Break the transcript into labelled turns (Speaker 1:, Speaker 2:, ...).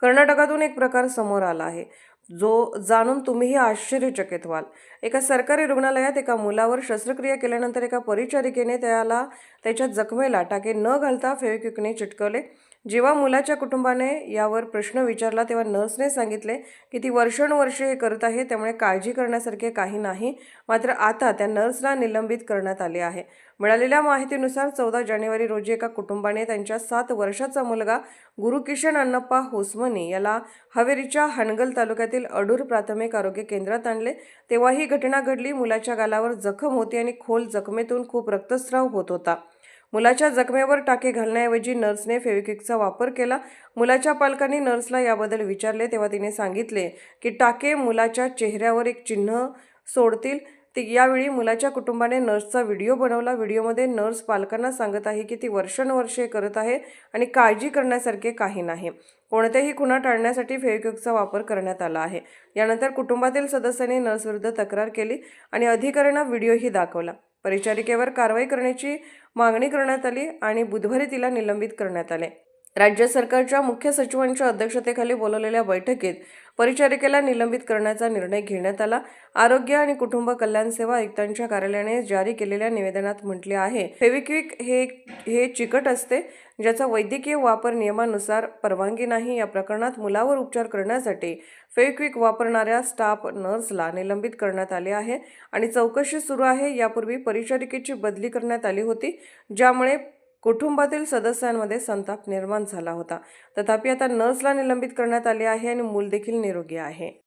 Speaker 1: कर्नाटकातून एक प्रकार समोर आला आहे. जो जाणून तुम्हीही आश्चर्यचकित व्हाल. एका सरकारी रुग्णालयात एका मुलावर शस्त्रक्रिया केल्यानंतर एका परिचारिकेने त्याला त्याच्या जखमेला टाके न घालता फेविक्विकने चिटकवले. जेव्हा मुलाच्या कुटुंबाने यावर प्रश्न विचारला तेव्हा नर्सने सांगितले की ती वर्षानुवर्षे हे करत आहे त्यामुळे काळजी करण्यासारखे काही नाही. मात्र आता त्या नर्सला निलंबित करण्यात आले आहे. मिळालेल्या माहितीनुसार चौदा जानेवारी रोजी एका कुटुंबाने त्यांच्या सात वर्षाचा मुलगा गुरुकिशन अण्णप्पा होसमनी याला हवेरीच्या हणगल तालुक्यातील अडूर प्राथमिक आरोग्य केंद्रात आणले. तेव्हा ही घटना घडली मुलाच्या गालावर जखम होती आणि खोल जखमेतून खूप रक्तस्राव होत होता. मुलाच्या जखमेवर टाके घालण्याऐवजी नर्सने फेविक्विकचा वापर केला. मुलाच्या पालकांनी नर्सला याबद्दल विचारले तेव्हा तिने सांगितले की टाके मुलाच्या चेहऱ्यावर एक चिन्ह सोडतील. ती यावेळी मुलाच्या कुटुंबाने नर्सचा व्हिडिओ बनवला. व्हिडिओमध्ये नर्स पालकांना सांगत आहे की ती वर्षानुवर्षे करत आहे आणि काळजी करण्यासारखे काही नाही. कोणत्याही खुणा टाळण्यासाठी फेविक्विकचा वापर करण्यात आला आहे. यानंतर कुटुंबातील सदस्यांनी नर्सविरुद्ध तक्रार केली आणि अधिकाऱ्यांना व्हिडिओही दाखवला. परिचारिकेवर कारवाई करण्याची मागणी करण्यात आली आणि बुधवारी तिला निलंबित करण्यात आले. राज्य सरकारच्या मुख्य सचिवांच्या अध्यक्षतेखाली बोलवलेल्या बैठकीत परिचारिकेला निलंबित करण्याचा निर्णय घेण्यात आला. आरोग्य आणि कुटुंब कल्याण सेवा आयुक्तांच्या कार्यालयाने जारी केलेल्या निवेदनात म्हटले आहे. फेविक्विक हे हे चिकट असते ज्याचा वैद्यकीय वापर नियमानुसार परवानगी नाही. या प्रकरणात मुलावर उपचार करण्यासाठी फेविक्विक वापरणाऱ्या स्टाफ नर्सला निलंबित करण्यात आले आहे आणि चौकशी सुरू आहे. यापूर्वी परिचारिकेची बदली करण्यात आली होती ज्यामुळे कुटुंबातील सदस्यांमध्ये संताप निर्माण झाला होता. तथापि आता नर्सला निलंबित करण्यात आले आहे आणि मूल देखील निरोगी आहे.